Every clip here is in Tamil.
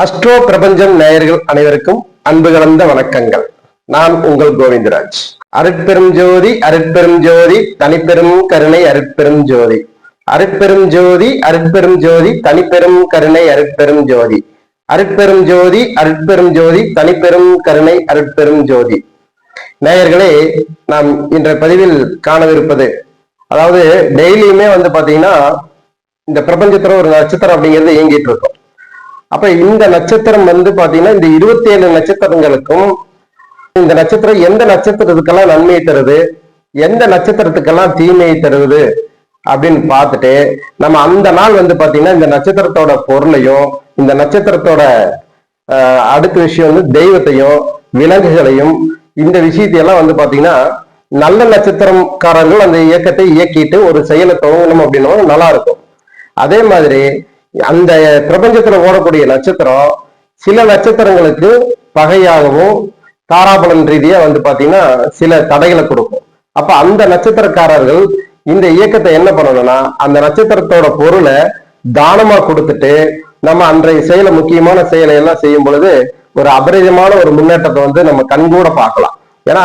அஸ்ட்ரோ பிரபஞ்சம் நேயர்கள் அனைவருக்கும் அன்பு கலந்த வணக்கங்கள். நான் உங்கள் கோவிந்தராஜ். அருட்பெரும் ஜோதி அருட்பெரும் ஜோதி தனிப்பெரும் கருணை அருட்பெரும் ஜோதி. அருட்பெரும் ஜோதி அருட்பெரும் ஜோதி தனிப்பெரும் கருணை அருட்பெரும் ஜோதி. அருட்பெரும் ஜோதி அருட்பெரும் ஜோதி தனிப்பெரும் கருணை அருட்பெரும் ஜோதி. நேயர்களே நாம் இன்றைய பதிவில் காணவிருப்பது அதாவது டெய்லியுமே வந்து பாத்தீங்கன்னா இந்த பிரபஞ்சத்துல ஒரு நட்சத்திரம் அப்படிங்கிறது இயங்கிட்டு இருக்கும். அப்ப இந்த நட்சத்திரம் வந்து பாத்தீங்கன்னா இந்த இருபத்தி ஏழு நட்சத்திரங்களுக்கும் இந்த நட்சத்திரம் எந்த நட்சத்திரத்துக்கெல்லாம் நன்மையை தருது எந்த நட்சத்திரத்துக்கெல்லாம் தீமையை தருது அப்படின்னு பார்த்துட்டு நம்ம அந்த நாள் வந்து பாத்தீங்கன்னா இந்த நட்சத்திரத்தோட பொருளையும் இந்த நட்சத்திரத்தோட அடுத்த விஷயம் வந்து தெய்வத்தையும் விலங்குகளையும் இந்த விஷயத்தையெல்லாம் வந்து பாத்தீங்கன்னா நல்ல நட்சத்திரக்காரர்கள் அந்த இயக்கத்தை இயக்கிட்டு ஒரு செயலை துவங்கணும் அப்படின்னா நல்லா இருக்கும். அதே மாதிரி அந்த பிரபஞ்சத்துல ஓடக்கூடிய நட்சத்திரம் சில நட்சத்திரங்களுக்கு பகையாகவும் தாராபலன் ரீதியா வந்து பாத்தீங்கன்னா சில தடைகளை கொடுக்கும். அப்ப அந்த நட்சத்திரக்காரர்கள் இந்த இயக்கத்தை என்ன பண்ணணும்னா அந்த நட்சத்திரத்தோட பொருளை தானமா கொடுத்துட்டு நம்ம அன்றைய செயலை முக்கியமான செயலை எல்லாம் செய்யும் பொழுது ஒரு அபரிதமான ஒரு முன்னேற்றத்தை வந்து நம்ம கண்கூட பார்க்கலாம். ஏன்னா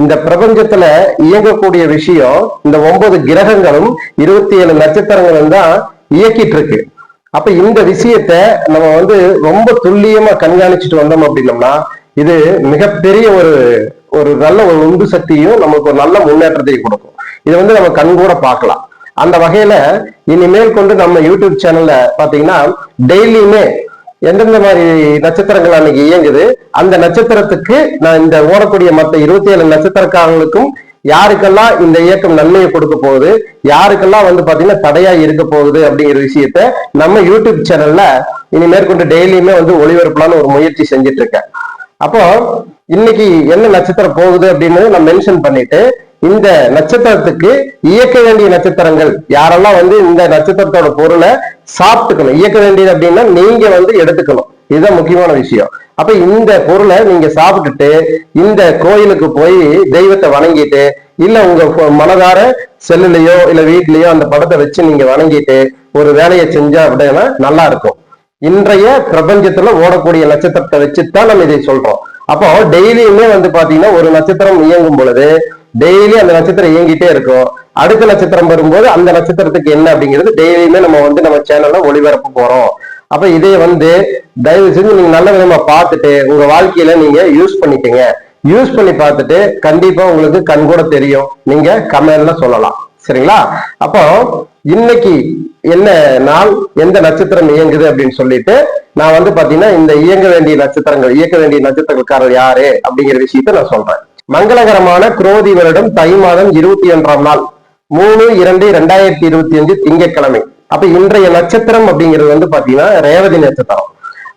இந்த பிரபஞ்சத்துல இயங்கக்கூடிய விஷயம் இந்த ஒன்பது கிரகங்களும் இருபத்தி ஏழு நட்சத்திரங்களும் தான் இயக்கிட்டு இருக்கு. அப்ப இந்த விஷயத்த நம்ம வந்து ரொம்ப துல்லியமா கண்காணிச்சுட்டு வந்தோம் அப்படின்னம்னா இது மிகப்பெரிய ஒரு ஒரு நல்ல ஒரு உந்து சக்தியும் நமக்கு ஒரு நல்ல முன்னேற்றத்தையும் கொடுக்கும். இதை வந்து நம்ம கண்கூட பார்க்கலாம். அந்த வகையில இனிமேல் கொண்டு நம்ம யூடியூப் சேனல்ல பாத்தீங்கன்னா டெய்லியுமே எந்தெந்த மாதிரி நட்சத்திரங்கள் அன்னைக்கு இயங்குது அந்த நட்சத்திரத்துக்கு நான் இந்த ஓடக்கூடிய மற்ற இருபத்தி ஏழு நட்சத்திரக்காரங்களுக்கும் யாருக்கெல்லாம் இந்த இயக்கம் நன்மையை கொடுக்க போகுது யாருக்கெல்லாம் வந்து பாத்தீங்கன்னா தடையா இருக்க போகுது அப்படிங்கிற விஷயத்த நம்ம யூடியூப் சேனல்ல இனி மேற்கொண்டு டெய்லியுமே வந்து ஒளிபரப்பலான்னு ஒரு முயற்சி செஞ்சுட்டு இருக்கேன் அப்போ இன்னைக்கு என்ன நட்சத்திரம் போகுது அப்படின்னு நான் மென்ஷன் பண்ணிட்டு இந்த நட்சத்திரத்துக்கு இயக்க வேண்டிய நட்சத்திரங்கள் யாரெல்லாம் வந்து இந்த நட்சத்திரத்தோட பொருளை சாப்பிட்டுக்கணும் இயக்க வேண்டியது அப்படின்னா நீங்க வந்து எடுத்துக்கணும். இதுதான் முக்கியமான விஷயம். அப்ப இந்த பொருளை நீங்க சாப்பிட்டுட்டு இந்த கோயிலுக்கு போய் தெய்வத்தை வணங்கிட்டு இல்ல உங்க மனதார செல்லுலயோ இல்ல வீட்லயோ அந்த படத்தை வச்சு நீங்க வணங்கிட்டு ஒரு வேலையை செஞ்சா அப்படின்னா நல்லா இருக்கும். இன்றைய பிரபஞ்சத்துல ஓடக்கூடிய நட்சத்திரத்தை வச்சுதான் நம்ம இதை சொல்றோம். அப்போ டெய்லியுமே வந்து பாத்தீங்கன்னா ஒரு நட்சத்திரம் இயங்கும் பொழுது டெய்லி அந்த நட்சத்திரம் இயங்கிட்டே இருக்கும். அடுத்த நட்சத்திரம் வரும்போது அந்த நட்சத்திரத்துக்கு என்ன அப்படிங்கிறது டெய்லியுமே நம்ம வந்து நம்ம சேனல்ல ஒளிபரப்பு போறோம். அப்ப இதை வந்து தயவு செஞ்சு நீங்க நல்ல விதமா பார்த்துட்டு உங்க வாழ்க்கையில நீங்க யூஸ் பண்ணிக்கங்க. யூஸ் பண்ணி பார்த்துட்டு கண்டிப்பா உங்களுக்கு கண் கூட தெரியும். நீங்க கமெண்ட்ல சொல்லலாம். சரிங்களா? அப்போ இன்னைக்கு என்ன நாள் எந்த நட்சத்திரம் இயங்குது அப்படின்னு சொல்லிட்டு நான் வந்து பாத்தீங்கன்னா இந்த இயங்க வேண்டிய நட்சத்திரங்கள் இயக்க வேண்டிய நட்சத்திரக்காரர் யாரு அப்படிங்கிற விஷயத்த நான் சொல்றேன். மங்களகரமான குரோதி வருடம் தை மாதம் இருபத்தி ஒன்றாம் நாள். மூணு இரண்டு ரெண்டாயிரத்தி இருபத்தி அஞ்சு திங்கட்கிழமை. அப்ப இன்றைய நட்சத்திரம் அப்படிங்கிறது வந்து பாத்தீங்கன்னா ரேவதி நட்சத்திரம்.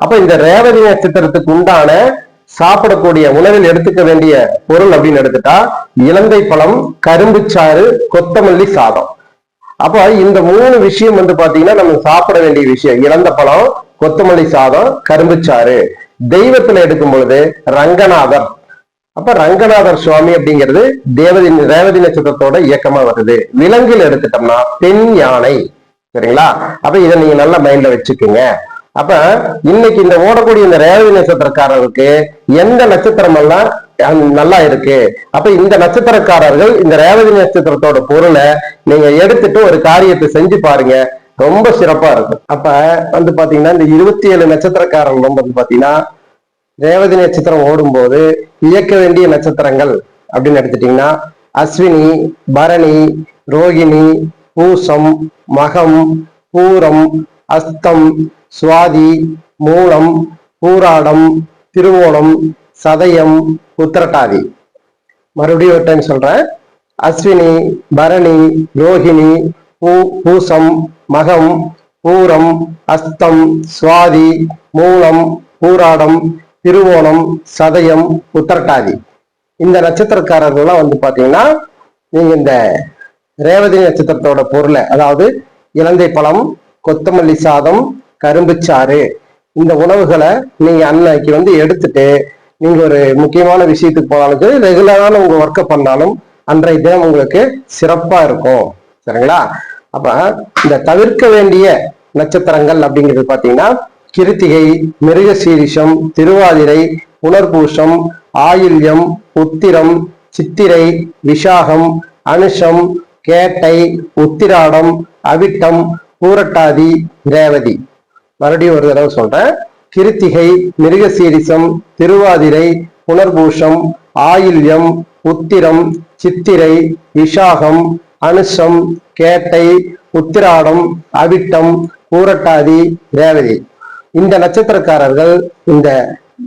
அப்ப இந்த ரேவதி நட்சத்திரத்துக்கு உண்டான சாப்பிடக்கூடிய உணவில் எடுத்துக்க வேண்டிய பொருள் அப்படின்னு எடுத்துட்டா இலந்தை பழம் கரும்பு சாறு கொத்தமல்லி சாதம். அப்ப இந்த மூணு விஷயம் வந்து பாத்தீங்கன்னா நம்ம சாப்பிட வேண்டிய விஷயம். இழந்த பழம் கொத்தமல்லி சாதம் கரும்பு சாறு. தெய்வத்துல எடுக்கும் பொழுது ரங்கநாதர். அப்ப ரங்கநாதர் சுவாமி அப்படிங்கிறது தேவதி ரேவதி நட்சத்திரத்தோட இயக்கமா வருது. விலங்கில் எடுத்துட்டோம்னா பெண் யானை சரிங்களா? அப்ப இதை நீங்க நல்ல மைண்ட்ல வச்சுக்கோங்க. அப்ப இன்னைக்கு இந்த ஓடக்கூடிய இந்த ரேவதி நட்சத்திரக்காரருக்கு எந்த நட்சத்திரம் எல்லாம் அஹ், நல்லா இருக்கு? அப்ப இந்த நட்சத்திரக்காரர்கள் இந்த ரேவதி நட்சத்திரத்தோட பொருளை நீங்க எடுத்துட்டு ஒரு காரியத்தை செஞ்சு பாருங்க. ரொம்ப சிறப்பா இருக்கும். அப்ப வந்து பாத்தீங்கன்னா இந்த இருபத்தி ஏழு நட்சத்திரக்காரங்களும் வந்து பாத்தீங்கன்னா ரேவதி நட்சத்திரம் ஓடும்போது இயக்க வேண்டிய நட்சத்திரங்கள் அப்படின்னு எடுத்துட்டீங்கன்னா அஸ்வினி பரணி ரோகிணி பூசம் மகம் பூரம் அஸ்தம் சுவாதி மூலம் பூராடம் திருவோணம் சதயம் உத்திரட்டாதி. மறுபடியும் ஒரு டைம் சொல்றேன். அஸ்வினி பரணி ரோஹிணி பூ பூசம் மகம் பூரம் அஸ்தம் சுவாதி மூலம் பூராடம் திருவோணம் சதயம் உத்திரட்டாதி. இந்த நட்சத்திரக்காரர்கள்லாம் வந்து பார்த்தீங்கன்னா நீங்க இந்த ரேவதி நட்சத்திரத்தோட பொருளை அதாவது இலந்தை பழம் கொத்தமல்லி சாதம் கரும்புச்சாறு இந்த உணவுகளை நீங்க அன்னைக்கு வந்து எடுத்துட்டு நீங்க ஒரு முக்கியமான விஷயத்துக்கு போனாலும் சரி ரெகுலரான உங்க ஒர்க்கை பண்ணாலும் அன்றைய தினம் உங்களுக்கு சிறப்பா இருக்கும். சரிங்களா? அப்ப இந்த தவிர்க்க வேண்டிய நட்சத்திரங்கள் அப்படிங்கிறது பாத்தீங்கன்னா கிருத்திகை மிருக சீரிஷம் திருவாதிரை புனர்பூஷம் ஆயில்யம் உத்திரம் சித்திரை விஷாகம் அனுஷம் கேட்டை உத்திராடம் அவிட்டம் பூரட்டாதி ரேவதி. மறுபடியும் ஒரு தடவை சொல்றேன். கிருத்திகை மிருகசீரிசம் திருவாதிரை புனர்பூஷம் ஆயில்யம் உத்திரம் சித்திரை விஷாகம் அனுஷம் கேட்டை உத்திராடம் அவிட்டம் பூரட்டாதி ரேவதி. இந்த நட்சத்திரக்காரர்கள் இந்த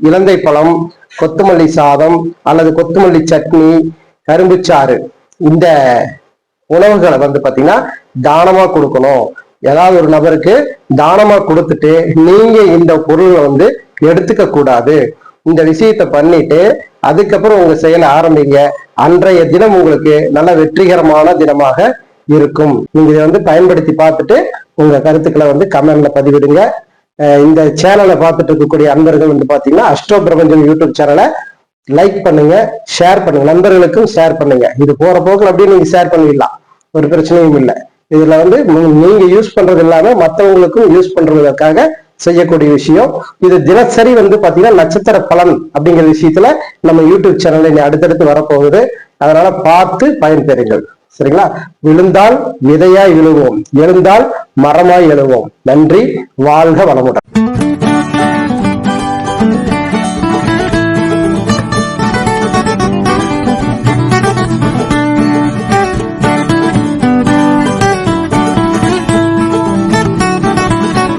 இலந்தை பழம் கொத்தமல்லி சாதம் அல்லது கொத்தமல்லி சட்னி கரும்புச்சாறு இந்த உணவுகளை வந்து பாத்தீங்கன்னா தானமா கொடுக்கணும். ஏதாவது ஒரு நபருக்கு தானமா கொடுத்துட்டு நீங்க இந்த பொருளை வந்து எடுத்துக்க கூடாது. இந்த விஷயத்த பண்ணிட்டு அதுக்கப்புறம் உங்க செயலை ஆரம்பிங்க. அன்றைய தினம் உங்களுக்கு நல்ல வெற்றிகரமான தினமாக இருக்கும். நீங்க இதை வந்து பயன்படுத்தி பார்த்துட்டு உங்க கருத்துக்களை வந்து கமெண்ட்ல பதிவிடுங்க. இந்த சேனலை பார்த்துட்டு இருக்கக்கூடிய அன்பர்கள் வந்து பாத்தீங்கன்னா அஷ்டோ பிரபஞ்சம் யூடியூப் சேனலை லைக் பண்ணுங்க ஷேர் பண்ணுங்க. நண்பர்களுக்கும் ஷேர் பண்ணுங்க. இது போற போக்கில் அப்படியே நீங்க ஷேர் பண்ணிடலாம். ஒரு பிரச்சனையும் இல்லை. இதுல வந்து நீங்க யூஸ் பண்றது இல்லாம மற்றவங்களுக்கும் யூஸ் பண்றதுக்காக செய்யக்கூடிய விஷயம். இது தினசரி வந்து பாத்தீங்கன்னா நட்சத்திர பலன் அப்படிங்கிற விஷயத்துல நம்ம யூடியூப் சேனல்ல இனி அடுத்தடுத்து வரப்போகுது. அதனால பார்த்து பயன்பெறுங்கள். சரிங்களா? விழுந்தால் விதையாய் விழுவோம். எழுந்தால் மரமாய் எழுவோம். நன்றி. வாழ்க வளமுடன்.